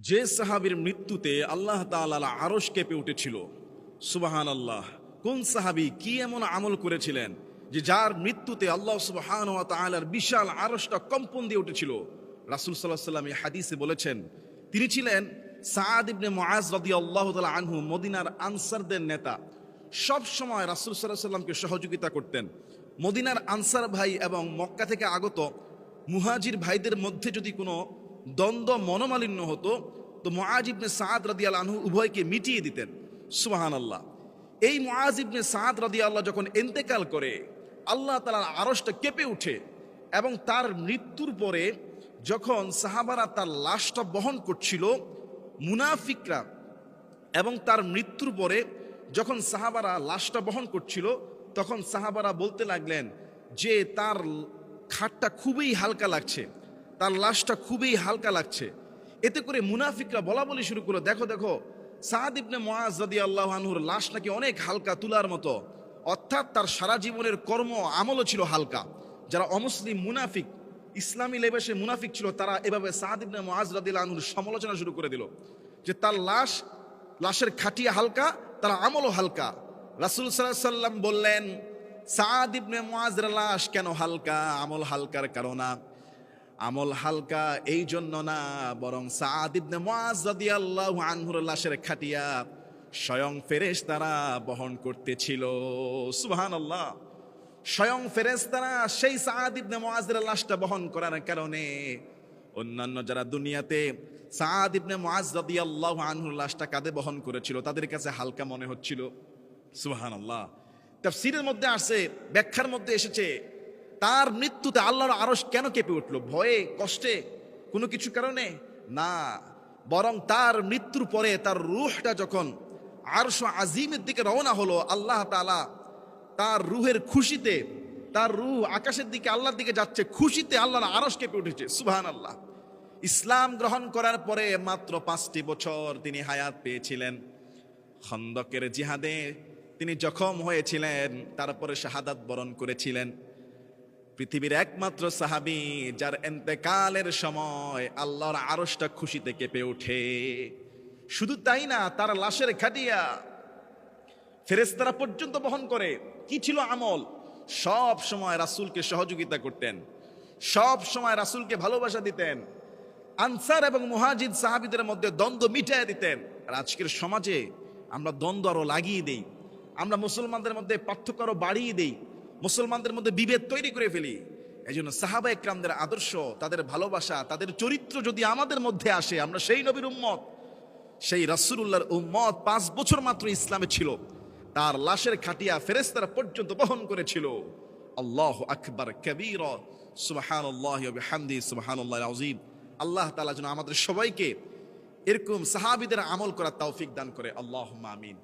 যে সাহাবীর মৃত্যুতে আল্লাহ তাআলা আরশ কেঁপে উঠেছিল। সুবাহান আল্লাহ কোন সাহাবী কি এমন আমল করেছিলেন যে যার মৃত্যুতে আল্লাহ সুবহান ওয়া তাআলার বিশাল আরশটা কম্পন দিয়ে উঠেছিল? রাসূল সাল্লাল্লাহু আলাইহি ওয়াসাল্লাম এই হাদিসে বলেছেন, তিনি ছিলেন সাআদ ইবনে মুআজ রাদিয়াল্লাহু তাআলা আনহু, মদিনার আনসারদের নেতা। সব সময় রাসূল আলাইহি সাল্লামকে সহযোগিতা করতেন। মদিনার আনসার ভাই এবং মক্কা থেকে আগত মুহাজির ভাইদের মধ্যে যদি কোনো দ্বন্দ্ব মনোমালিন্য হতো, তো মুআজ ইবনে সাদ রাদিয়াল আনহু উভয়কে মিটিয়ে দিতেন। সুবাহান আল্লাহ এই মুআজ ইবনে সাদ রাদিয়াল্লাহ যখন এন্তেকাল করে, আল্লাহ তালার আড়সটা কেঁপে উঠে এবং তার মৃত্যুর পরে যখন সাহাবারা তার লাশটা বহন করছিল, মুনাফিকরা এবং তার মৃত্যুর পরে যখন সাহাবারা লাশটা বহন করছিল, তখন সাহাবারা বলতে লাগলেন যে তার খাটটা খুবই হালকা লাগছে। তার লাশটা খুবই হালকা লাগছে। এতে করে মুনাফিকরা বলা বলি শুরু করল, দেখো দেখো সাহাদ ইবনে মুআজ রাদিয়াল্লাহু আনহুর লাশ নাকি অনেক হালকা তুলার মতো। অর্থাৎ তার সারা জীবনের কর্ম আমলও ছিল হালকা। যারা অমুসলিম মুনাফিক, ইসলামী লেবাসে মুনাফিক ছিল, তারা এভাবে সাহাদ ইবনে রাদিয়াল্লাহু আনহুর সমালোচনা শুরু করে দিল যে তার লাশ, লাশের খাটিয়া হালকা, তার আমলও হালকা। রাসুল সাল্লাম বললেন, সাদ ইবনে লাশ কেন হালকা? আমল হালকার কারণ আমল হালকা এই জন্য না, বরং সাদ ইবনে মুআজ রাদিয়াল্লাহু আনহুর লাশের খাটিয়া স্বয়ং ফেরেশতারা বহন করতেছিল। সুহান আল্লাহ স্বয়ং ফেরেশতারা সেই সাদ ইবনে মুআজের লাশটা বহন করার কারণে অন্যান্য যারা দুনিয়াতে সাদ ইবনে মুআজ রাদিয়াল্লাহু আনহুর লাশটা কাঁধে বহন করেছিল, তাদের কাছে হালকা মনে হচ্ছিল। সুবহানাল্লাহ। তাফসীরের মধ্যে আসে, ব্যাখ্যার মধ্যে এসেছে তার মৃত্যুতে আল্লাহর আরস কেন কেঁপে উঠল? ভয়ে? কষ্টে? কোনো কিছু কারণে? না। বরং তার মৃত্যুর পরে তার রুহটা যখন আরশ আজিমের দিকে রওনা হলো, আল্লাহ তাআলা তার রুহের খুশিতে, তার রুহ আকাশের দিকে, আল্লাহর দিকে যাচ্ছে, খুশিতে আল্লাহর আরস কেঁপে উঠেছে। সুবহান আল্লাহ ইসলাম গ্রহণ করার পরে মাত্র পাঁচটি বছর তিনি হায়াত পেয়েছিলেন। খন্দকের জিহাদে তিনি জখম হয়েছিলেন, তারপরে শাহাদাত বরণ করেছিলেন। পৃথিবীর একমাত্র সাহাবি, যার এন্তেকালের সময় আল্লাহর আরশটা খুশিতে কেঁপে ওঠে। শুধু তাই না, তার লাশের খাটিয়া ফেরেস্তারা পর্যন্ত বহন করে। কি ছিল আমল? সব সময় রাসূলকে সহযোগিতা করতেন। সব সময় রাসূলকে ভালোবাসা দিতেন। আনসার এবং মুহাজিদ সাহাবিদের মধ্যে দ্বন্দ্ব মিটায় দিতেন। আর আজকের সমাজে আমরা দ্বন্দ্ব আরও লাগিয়ে দেই। আমরা মুসলমানদের মধ্যে পার্থক্য আরও বাড়িয়ে দেই। মুসলমানদের মধ্যে বিভেদ তৈরি করে ফেলি। এই জন্য সাহাবা একরামদের আদর্শ, তাদের ভালোবাসা, তাদের চরিত্র যদি আমাদের মধ্যে আসে, আমরা সেই নবীর উম্মত। সেই রাসূলুল্লাহর উম্মত পাঁচ বছর মাত্র ইসলামে ছিল। তার লাশের খাটিয়া ফেরেস্তারা পর্যন্ত বহন করেছিল। আল্লাহ আকবর কবির সুবহানাল্লাহিল আযীম। আল্লাহ তালা যেন আমাদের সবাইকে এরকম সাহাবীদের আমল করার তৌফিক দান করে। আল্লাহ আমিন।